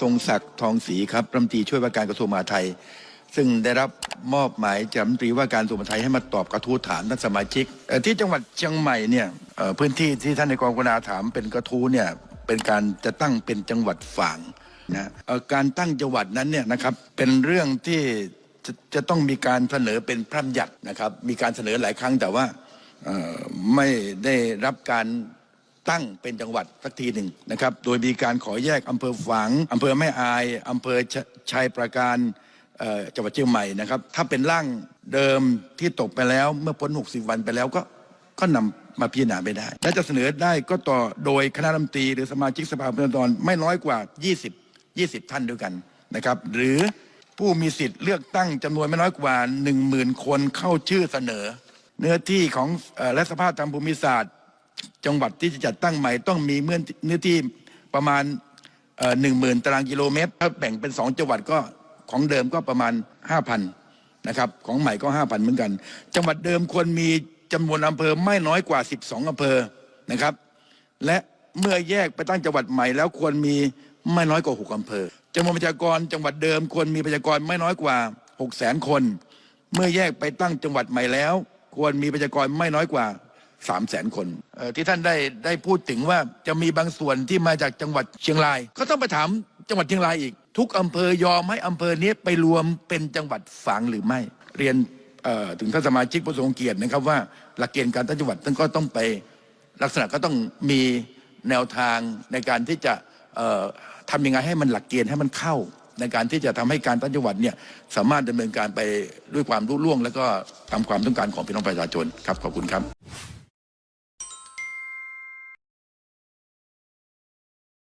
ทรงศักดิ์ทองศรีครับรัฐมนตรีช่วยว่าการกระทรวงมหาดไทย ซึ่งได้รับมอบหมายจากรัฐมนตรีว่าการกระทรวงมหาดไทยให้มาตอบกระทู้ถามท่านสมาชิกเอ่ที่จังหวัดเชียงใหม่เนี่ยพื้นที่ที่ท่านในกองกนาถามเป็นกระทู้เนี่ยเป็นการจะตั้งเป็นจังหวัดฝางนะการตั้งจังหวัดนั้นเนี่ยนะครับเป็นเรื่องที่จะจะต้องมีการเสนอเป็นพระราชบัญญัตินะครับ มีการเสนอหลายครั้งแต่ว่าไม่ได้รับการ ตั้งเป็นจังหวัดสักทีหนึ่งนะครับ โดยมีการขอแยกอำเภอฝางอำเภอแม่อายอำเภอชชัยประการเจังหวัดเชียงใหม่นะครับ ถ้าเป็นร่างเดิมที่ตกไปแล้วเมื่อพ้น 60 วันไปแล้วก็ก็นำมาพิจารณาไม่ได้ และจะเสนอได้ก็ต่อโดยคณะรัฐมนตรีหรือสมาชิกสภาผู้แทนราษฎรไม่น้อยกว่า 20 20 ท่านด้วยกันนะครับ หรือผู้มีสิทธิ์เลือกตั้งจำนวนไม่น้อยกว่า 10,000 คนเข้าชื่อเสนอ เนื้อที่ของอและสภาพทางภูมิศาสตร์ จังหวัดที่จะจัดตั้งใหม่ต้องมีเมื่อเนื้อที่ประมาณหนึ่งหมื่นตารางกิโลเมตร ถ้าแบ่งเป็นสองจังหวัดก็ของเดิมก็ประมาณห้าพันนะครับของใหม่ก็ห้าพันเหมือนกัน จังหวัดเดิมควรมีจำนวนอำเภอไม่น้อยกว่า12องอำเภอนะครับ และเมื่อแยกไปตั้งจังหวัดใหม่แล้วควรมีไม่น้อยกว่า6อำเภอจำนวนประชากรจังหวัดเดิมควรมีประชากรไม่น้อยกว่า6 0 0 0 0คน เมื่อแยกไปตั้งจังหวัดใหม่แล้ว ควรมีประชากรไม่น้อยกว่า 3 0 0 0 0 0คนที่ท่านได้ได้พูดถึงว่าจะมีบางส่วนที่มาจากจังหวัดเชียงราย ก็ต้องไปถามจังหวัดเชียงรายอีก ทุกอำเภอยอมให้อำเภอนี้ไปรวมเป็นจังหวัดฝางหรือไม่ เรียนถึงท่านสมาชิกผู้ทรงเกียรตินะครับว่าหลักเกณฑ์การตั้งจังหวัดท่านก็ต้องไปลักษณะก็ต้องมีแนวทางในการที่จะเอ่อทำยังไงให้มันหลักเกณฑ์ให้มันเข้า ในการที่จะทำให้การตั้งจังหวัดเนี่ยสามารถดำเนินการไปด้วยความรุ่ล่วง แล้วก็ตามความต้องการของพี่น้องประชาชนครับขอบคุณครับ